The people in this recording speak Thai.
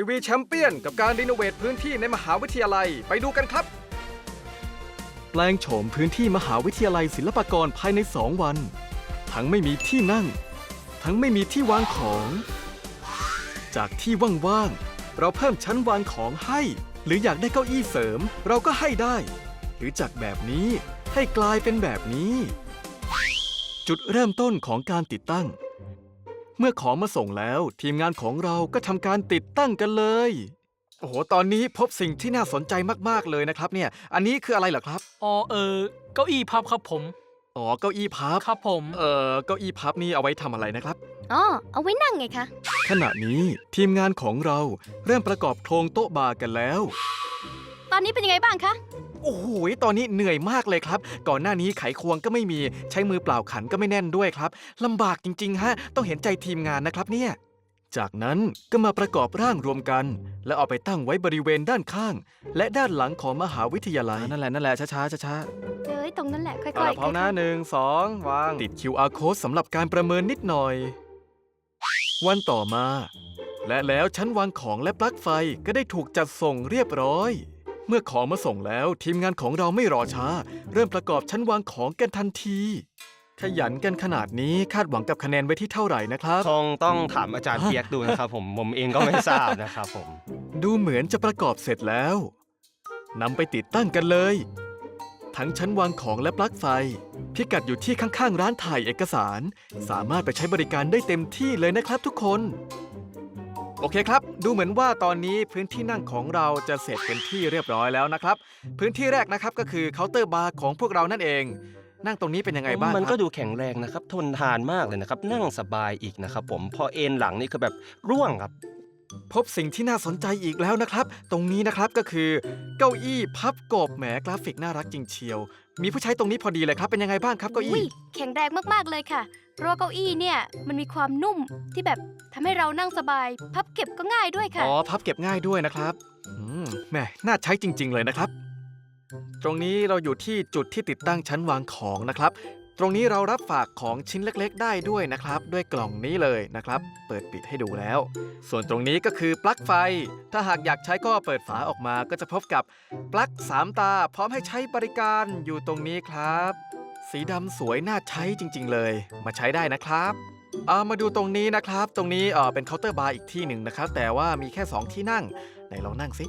ทีวีแชมเปี้ยนกับการรีโนเวทพื้นที่ในมหาวิทยาลัยไปดูกันครับ แปลงโฉมพื้นที่มหาวิทยาลัยศิลปากรภายใน 2 วัน ทั้งไม่มีที่นั่ง ทั้งไม่มีที่วางของ จากที่ว่างๆเราเพิ่มชั้นวางของให้ หรืออยากได้เก้าอี้เสริม เราก็ให้ได้ หรือจากแบบนี้ให้กลายเป็นแบบนี้ จุดเริ่มต้นของการติดตั้ง เมื่อของมาส่งแล้ว ทีมงานของเราก็ทำการติดตั้งกันเลย โอ้โห ตอนนี้พบสิ่งที่น่าสนใจมากๆเลยนะครับ เนี่ย อันนี้คืออะไรเหรอครับ อ๋อเออเก้าอี้พับครับผม อ๋อ เก้าอี้พับ ครับผม เอ่อ เก้าอี้พับนี่เอาไว้ทำอะไรนะครับ อ๋อ เอาไว้นั่งไงคะ ขณะนี้ทีมงานของเราเริ่มประกอบโครงโต๊ะบาร์กันแล้ว ตอนนี้เป็นยังไงบ้างคะ โอ้โหตอนนี้เหนื่อยมากเลยครับ ก่อนหน้านี้ไขควงก็ไม่มีใช้มือเปล่าขันก็ไม่แน่นด้วยครับลำบากจริงๆฮะต้องเห็นใจทีมงานนะครับเนี่ย จากนั้นก็มาประกอบร่างรวมกัน แล้วเอาไปตั้งไว้บริเวณด้านข้าง และด้านหลังของมหาวิทยาลัย นั่นแหละนั่นแหละช้าๆช้าเอ้ยตรงนั้นแหละค่อยๆๆเอาละพร้อมนะค่อยหนึ่งสองวาง ติด QR code สำหรับการประเมินนิดหน่อย วันต่อมา และแล้วชั้นวางของและปลั๊กไฟก็ได้ถูกจัดส่งเรียบร้อย เมื่อของมาส่งแล้วทีมงานของเราไม่รอช้า เริ่มประกอบชั้นวางของกันทันที ขยันกันขนาดนี้คาดหวังกับคะแนนไว้ที่เท่าไหร่นะครับ คงต้องถามอาจารย์เปียกดูนะครับผมผมเองก็ไม่ทราบนะครับผม ดูเหมือนจะประกอบเสร็จแล้วนำไปติดตั้งกันเลย ทั้งชั้นวางของและปลั๊กไฟ พิกัดอยู่ที่ข้างๆ ร้านถ่ายเอกสาร สามารถไปใช้บริการได้เต็มที่เลยนะครับทุกคน โอเคครับ ดูเหมือนว่าตอนนี้พื้นที่นั่งของเราจะเสร็จเป็นที่เรียบร้อยแล้วนะครับ พื้นที่แรกนะครับก็คือเคาน์เตอร์บาร์ของพวกเรานั่นเอง นั่งตรงนี้เป็นยังไงบ้างมันคก็รับดูแข็งแรงนะครับ ทนทานมากเลยนะครับ นั่งสบายอีกนะครับ ผมพอเอนหลังนี่คือแบบร่วงครับ พบสิ่งที่น่าสนใจอีกแล้วนะครับ ตรงนี้นะครับก็คือ เก้าอี้พับกบแหมกราฟิกน่ารักจริงเชียว มีผู้ใช้ตรงนี้พอดีเลยครับเป็นยังไงบ้างครับเก้าๆอุ้ยอี้ แข็งแรงมากๆเลยค่ะ เพราะว่าเก้าอี้เนี่ยมันมีความนุ่มที่แบบทำให้เรานั่งสบาย พับเก็บก็ง่ายด้วยค่ะ อ๋อพับเก็บง่ายด้วยนะครับอืมแหมน่าใช้จริง ๆ เลยนะครับ ตรงนี้เราอยู่ที่จุดที่ติดตั้งชั้นวางของนะครับ ตรงนี้เรารับฝากของชิ้นเล็กๆ ได้ด้วยนะครับ ด้วยกล่องนี้เลยนะครับ เปิดปิดให้ดูแล้ว ส่วนตรงนี้ก็คือปลั๊กไฟ ถ้าหากอยากใช้ก็เปิดฝาออกมาก็จะพบกับปลั๊กสามตา พร้อมให้ใช้บริการอยู่ตรงนี้ครับ สีดำสวยน่าใช้จริง ๆ เลย มาใช้ได้นะครับเอามาดูตรงนี้นะครับ ตรงนี้เออเป็นเคาน์เตอร์บาร์อีกที่หนึ่งนะครับ แต่ว่ามีแค่ 2 ที่นั่ง ไหนลองนั่งสิ